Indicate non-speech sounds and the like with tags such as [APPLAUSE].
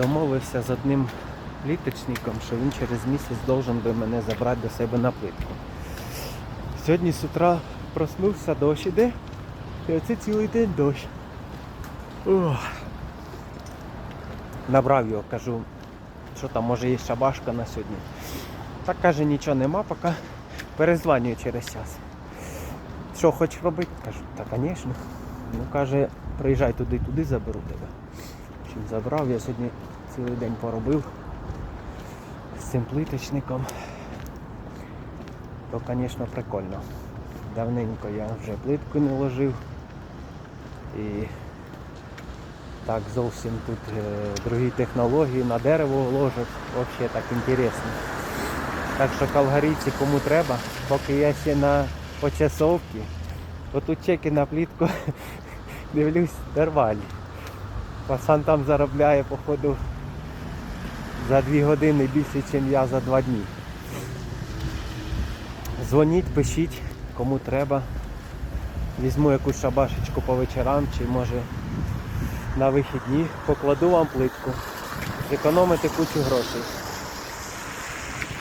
домовився з одним пліточником, що він через місяць должен би мене забрати до себе на плитку. Сьогодні з утра проснувся, дощ іде. І оце цілий день дощ. Ох. Набрав його, кажу, що там може є шабашка на сьогодні. Так каже, нічого нема, поки перезванюю через час. Що хочеш робити? Кажу, та звісно. Ну каже, приїжджай туди, туди заберу тебе. Общем, забрав, я сьогодні цілий день поробив з цим плиточником. То, звісно, прикольно. Давненько я вже плитку не ложив. І так зовсім тут е, другі технології, на дерево ложать. Взагалі так інтересно. Так що калгарійці кому треба, поки я ще на почасовці, отут чеки на плітку [LAUGHS] дивлюсь нормальні. Пацан там заробляє, походу, за дві години більше, ніж я за два дні. Дзвоніть, пишіть, кому треба. Візьму якусь шабашечку по вечорам чи може на вихідні покладу вам плитку. Зекономите кучу грошей.